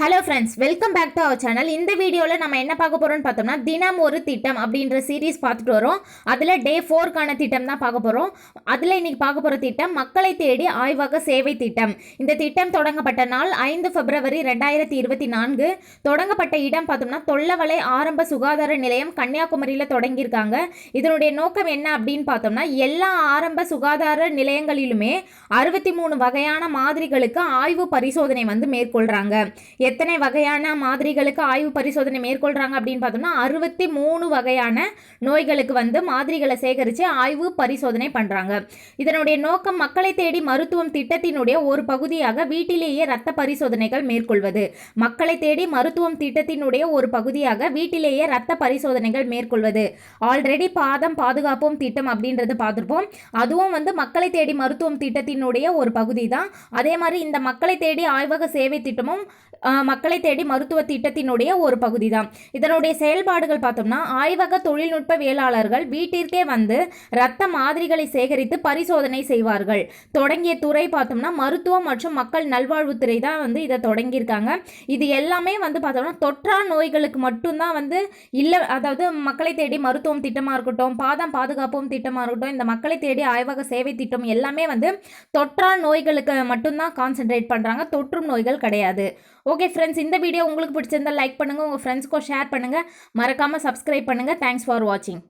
Hello friends welcome back to our channel இந்த வீடியோவில் நம்ம என்ன பார்க்க போகிறோம்னு பார்த்தோம்னா தினம் ஒரு திட்டம் அப்படின்ற சீரீஸ் பார்த்துட்டு வரோம். அதில் டே ஃபோர்க்கான திட்டம் தான் பார்க்க போகிறோம் அதில் இன்னைக்கு பார்க்க போகிற திட்டம் மக்களை தேடி ஆய்வக சேவை திட்டம். இந்த திட்டம் தொடங்கப்பட்ட நாள் ஐந்து பிப்ரவரி ரெண்டாயிரத்தி இருபத்தி நான்கு. தொடங்கப்பட்ட இடம் பார்த்தோம்னா தொல்லவலை ஆரம்ப சுகாதார நிலையம் கன்னியாகுமரியில் தொடங்கியிருக்காங்க. இதனுடைய நோக்கம் என்ன அப்படின்னு பார்த்தோம்னா எல்லா ஆரம்ப சுகாதார நிலையங்களிலுமே அறுபத்தி மூணு வகையான மாதிரிகளுக்கு ஆய்வு பரிசோதனை வந்து மேற்கொள்கிறாங்க எத்தனை வகையான மாதிரிகளுக்கு ஆய்வு பரிசோதனை மேற்கொள்கிறாங்க அப்படின்னு பார்த்தோம்னா அறுபத்தி மூணு வகையான நோய்களுக்கு வந்து மாதிரிகளை சேகரித்து ஆய்வு பரிசோதனை பண்ணுறாங்க இதனுடைய நோக்கம் மக்களை தேடி மருத்துவம் திட்டத்தினுடைய ஒரு பகுதியாக வீட்டிலேயே ரத்த பரிசோதனைகள் மேற்கொள்வது. மக்களை தேடி மருத்துவம் திட்டத்தினுடைய ஒரு பகுதியாக வீட்டிலேயே ரத்த பரிசோதனைகள் மேற்கொள்வது. ஆல்ரெடி பாதம் பாதுகாப்போம் திட்டம் அப்படின்றது பார்த்துருப்போம். அதுவும் வந்து மக்களை தேடி மருத்துவம் திட்டத்தினுடைய ஒரு பகுதி தான் அதே மாதிரி இந்த மக்களை தேடி ஆய்வக சேவை திட்டமும் மக்களை தேடி மருத்துவ திட்டத்தினுடைய ஒரு பகுதி தான் இதனுடைய செயல்பாடுகள் பார்த்தோம்னா ஆய்வக தொழில்நுட்ப வேளாளர்கள் வீட்டிற்கே வந்து இரத்த மாதிரிகளை சேகரித்து பரிசோதனை செய்வார்கள். தொடங்கிய துறை பார்த்தோம்னா மருத்துவம் மற்றும் மக்கள் நல்வாழ்வுத்துறை தான் வந்து இதை தொடங்கியிருக்காங்க. இது எல்லாமே வந்து பார்த்தோம்னா தொற்றா நோய்களுக்கு மட்டும்தான் வந்து இல்லை அதாவது மக்களை தேடி மருத்துவம் திட்டமாக இருக்கட்டும் பாதம் பாதுகாப்பும் திட்டமாக இருக்கட்டும் இந்த மக்களை தேடி ஆய்வக சேவை திட்டம் எல்லாமே வந்து தொற்றா நோய்களுக்கு மட்டும்தான் கான்சென்ட்ரேட் பண்ணுறாங்க தொற்றும் நோய்கள் கிடையாது. ஓகே ஃப்ரெண்ட்ஸ் இந்த வீடியோ உங்களுக்கு பிடிச்சிருந்தா லைக் பண்ணுங்கள் உங்கள் ஃப்ரெண்ட்ஸ்க்கும் ஷேர் பண்ணுங்கள் மறக்காமல் சப்ஸ்கிரைப் பண்ணுங்கள் தேங்க்ஸ் ஃபார் வாட்சிங்